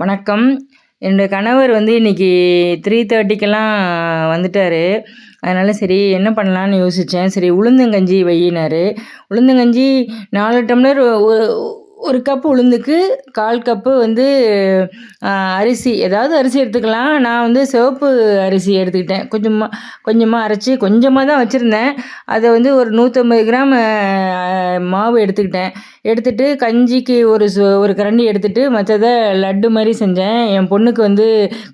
வணக்கம். என்னுடைய கணவர் வந்து இன்றைக்கி த்ரீ தேர்ட்டிக்கெல்லாம் வந்துட்டார். அதனால் சரி என்ன பண்ணலான்னு யோசித்தேன் சரி உளுந்தங்கஞ்சி வையினார். உளுந்தங்கஞ்சி நாலு டம்ளர் ஒரு கப் உளுந்துக்கு கால் கப்பு வந்து அரிசி. ஏதாவது அரிசி எடுத்துக்கலாம். நான் வந்து சிவப்பு அரிசி எடுத்துக்கிட்டேன். கொஞ்சமாக கொஞ்சமாக அரைச்சி கொஞ்சமாக தான் வச்சுருந்தேன். அதை வந்து ஒரு நூற்றம்பது கிராம் மாவு எடுத்துக்கிட்டேன். எடுத்துகிட்டு கஞ்சிக்கு ஒரு சு ஒரு கரண்டி எடுத்துகிட்டு மற்றதை லட்டு மாதிரி செஞ்சேன். என் பொண்ணுக்கு வந்து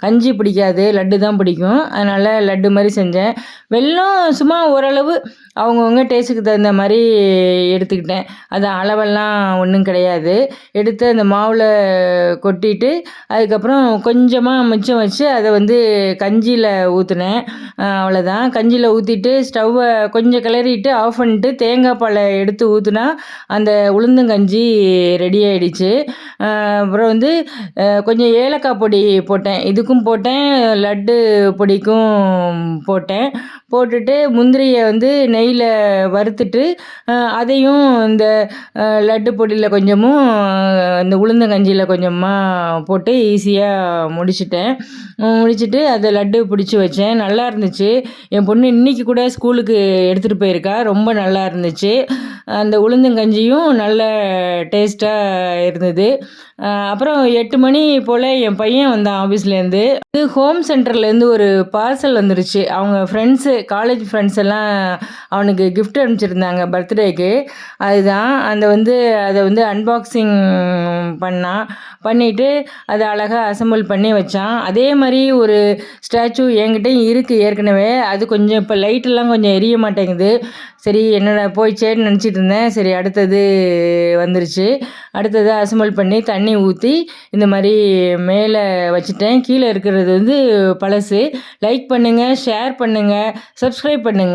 கஞ்சி பிடிக்காது. லட்டு தான் பிடிக்கும். அதனால் லட்டு மாதிரி செஞ்சேன். வெள்ளம் சும்மா ஓரளவு அவங்கவுங்க டேஸ்ட்டுக்கு தகுந்த மாதிரி எடுத்துக்கிட்டேன். அது அளவெல்லாம் ஒன்றும் கிடையாது. எடுத்து அந்த மாவில் கொட்டிட்டு அதுக்கப்புறம் கொஞ்சமாக மிச்சம் வச்சு அதை வந்து கஞ்சியில் ஊற்றுனேன் அவ்வளோதான் கஞ்சியில் ஊற்றிட்டு ஸ்டவ்வை கொஞ்சம் கிளறிட்டு ஆஃப் பண்ணிட்டு தேங்காய் பாலை எடுத்து ஊற்றுனா அந்த உளுந்தங்கஞ்சி ரெடி ஆகிடுச்சு அப்புறம் வந்து கொஞ்சம் ஏலக்காய் பொடி போட்டேன். இதுக்கும் போட்டேன் லட்டு பொடிக்கும் போட்டேன். போட்டுட்டு முந்திரியை வந்து நெய்யில் வறுத்துட்டு அதையும் இந்த லட்டு பொடியில் கொஞ்சமும் இந்த உளுந்தங்கஞ்சியில் கொஞ்சமாக போட்டு ஈஸியாக முடிச்சிட்டேன். முடிச்சுட்டு அதை லட்டு பிடிச்சி வச்சேன். நல்லா இருந்துச்சு. என் பொண்ணு இன்றைக்கி கூட ஸ்கூலுக்கு எடுத்துகிட்டு போயிருக்கா. ரொம்ப நல்லா இருந்துச்சு. அந்த உளுந்தங்கஞ்சியும் நல்ல டேஸ்ட்டாக இருந்தது. அப்புறம் எட்டு மணி போல் என் பையன் வந்தான் ஆஃபீஸ்லேருந்து இது ஹோம் சென்டர்லேருந்து ஒரு பார்சல் வந்துருச்சு. அவங்க ஃப்ரெண்ட்ஸு காலேஜ் ஃப்ரெண்ட்ஸ் எல்லாம் அவனுக்கு கிஃப்ட் அனுப்பிச்சிருந்தாங்க பர்த்டேக்கு அதுதான் அந்த வந்து அதை வந்து அன்பாக்சிங் பண்ணான். பண்ணிவிட்டு அதை அழகாக அசம்பிள் பண்ணி வச்சான். அதே மாதிரி ஒரு ஸ்டாச்சு என்கிட்டையும் இருக்குது ஏற்கனவே. அது கொஞ்சம் இப்போ லைட்டெல்லாம் கொஞ்சம் எரிய மாட்டேங்குது. சரி என்னடா போயிச்சேன்னு நினச்சிட்டு இருந்தேன். சரி அடுத்தது வந்துருச்சு. அடுத்தது அசம்பிள் பண்ணி தண்ணி ஊற்றி இந்த மாதிரி மேலே வச்சுட்டேன். கீழே இருக்கிறது வந்து பழசு. லைக் பண்ணுங்கள் ஷேர் பண்ணுங்கள் சப்ஸ்கிரைப் பண்ணுங்கள்